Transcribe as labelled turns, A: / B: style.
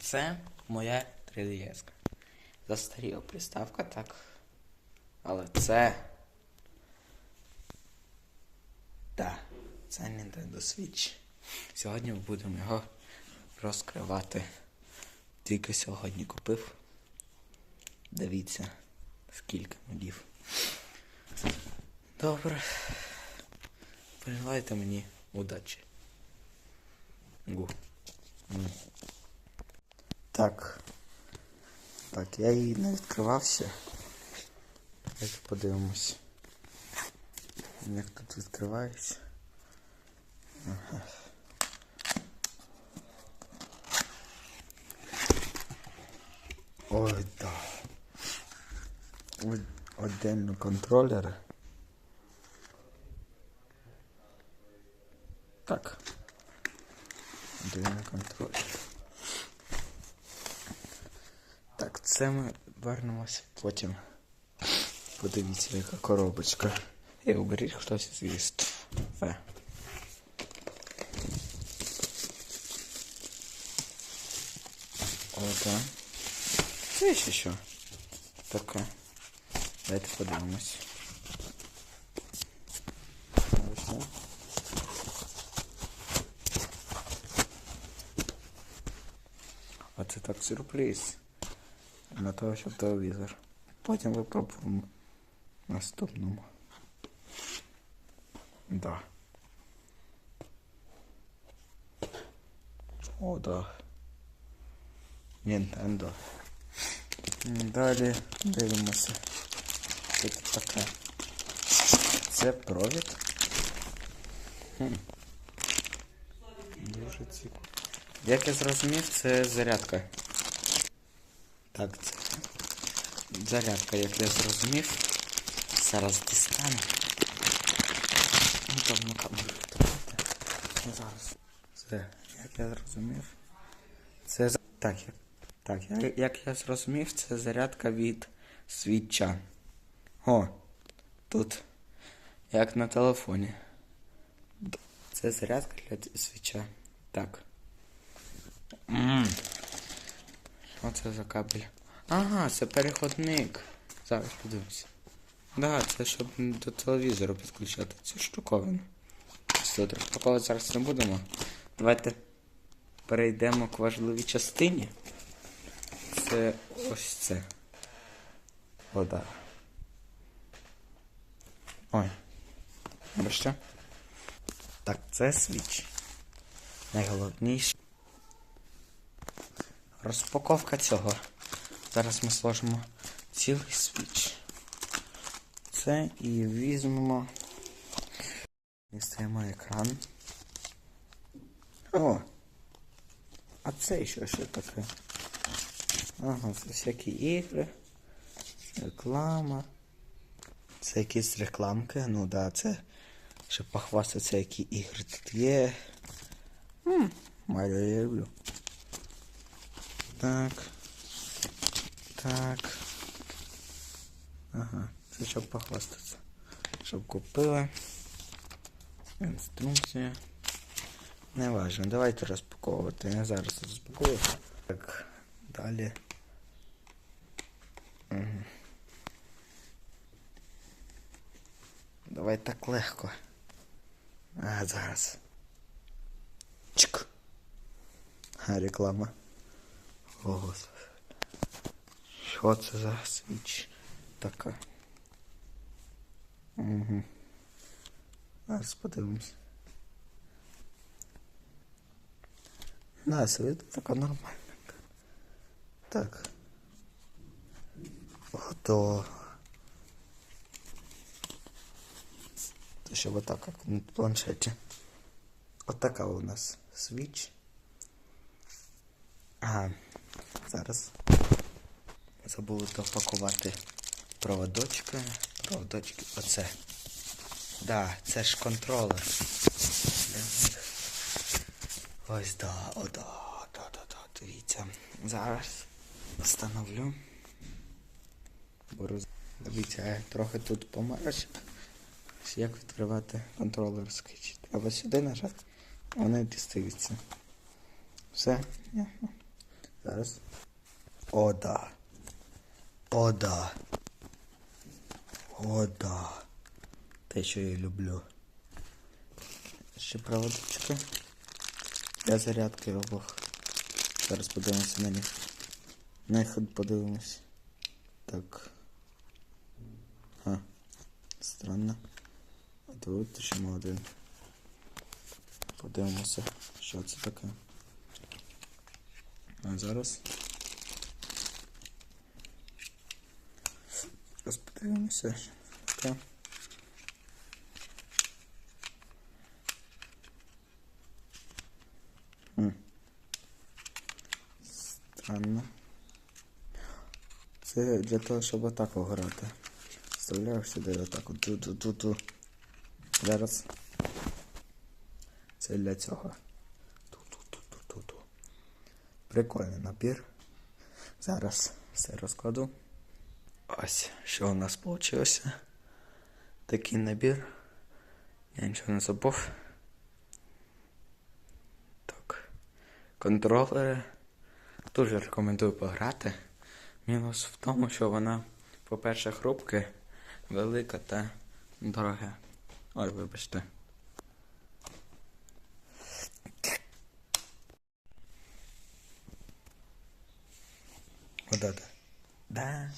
A: Це моя 3DS. Застаріла приставка, так. Але це. Так, це Nintendo Switch. Сьогодні ми будемо його розкривати. Тільки сьогодні купив. Дивіться, скільки модів. Добре. Бажайте мені удачі. Гу. Так. Так, я її не відкривався. Давайте подивимось. Як тут відкривається. Ага. Ой, да. Отдельно контролер. Так. Отдельно контролер. Так, це ми вернемося потім. Подивіться, яка коробочка. І уберіть хтось звісно. Фе. Ота. Це ще що? Таке. Давайте подивимось. Це так сюрприз. На того, щоб телевізор. Потім випробуємо в наступному. Да. О, да. Nintendo. Далі дивимося. Що це таке? Це провід. Хм. Дуже цікаво. Як я зрозумів, це зарядка. Так, це зарядка, як я зрозумів. Зараз дістану. Ну, там на камеру. Ну, Зараз. Це, як я зрозумів. Це так, як, так, я- як я зрозумів, це зарядка від свіча. О, тут. Як на телефоні. Це зарядка для свіча. Так. М. Що це за кабель? Ага, це переходник. Зараз подивимося. Да, це щоб до телевізора підключати цю штуковину. Тут розпаковувати зараз не будемо. Давайте перейдемо к важливій частині. Це ось це. Вода. Ой. Бачите? Так, це свіч. Найголовніше. Розпаковка цього. Зараз ми сложимо цілий свіч. Це і візьмемо. Дістаємо екран. О! А це що ще таке? Ага, це всякі ігри, реклама. Це якісь рекламки, ну да, це щоб похвастатися, які ігри тут є. М, Маріо я люблю. Так. Так. Ага, це щоб похвастатися. Щоб купили. Інструкція. Не важно, давайте розпаковувати. Я зараз розпакую. Так, далі. Угу. Давай так легко. А, зараз. Чик. А, реклама. О. Що це за свіч така? Угу. Зараз подивимось. Да, світ така нормальна. Так. Ото. То щоб отак, як на планшеті. Отака у нас свіч. Ага. Зараз. Забули допакувати проводочки. Проводочки. Оце. Да, це ж контролер. Ось да, о, да, да, да, да, дивіться. Зараз встановлю. Беру. Дивіться, я трохи тут помарочив. Як відкривати контролер скачити. Або сюди нажати, вони дістаються. Все. Зараз О, да. О, да. О, да. Те, що я люблю. Ще проводочки. Для зарядки обох. Зараз подивимося на них. На їх подивимось. Так. А, странно. А тут ще один. Подивимося, що це таке. А зараз. Зараз подивимося. що Странно. Це для того, щоб отак грати. Вставляєш сюди отак от ту-ту-ту-ту. Зараз. Це для цього. Прикольний набір. Зараз все розкладу. Ось, що у нас вийшло. Такий набір. Я нічого не забув. Так. Контролери. Дуже рекомендую пограти. Мінус в тому, що вона, по-перше, хрупке, велика та дороге. Ой, вибачте. Вот. Да.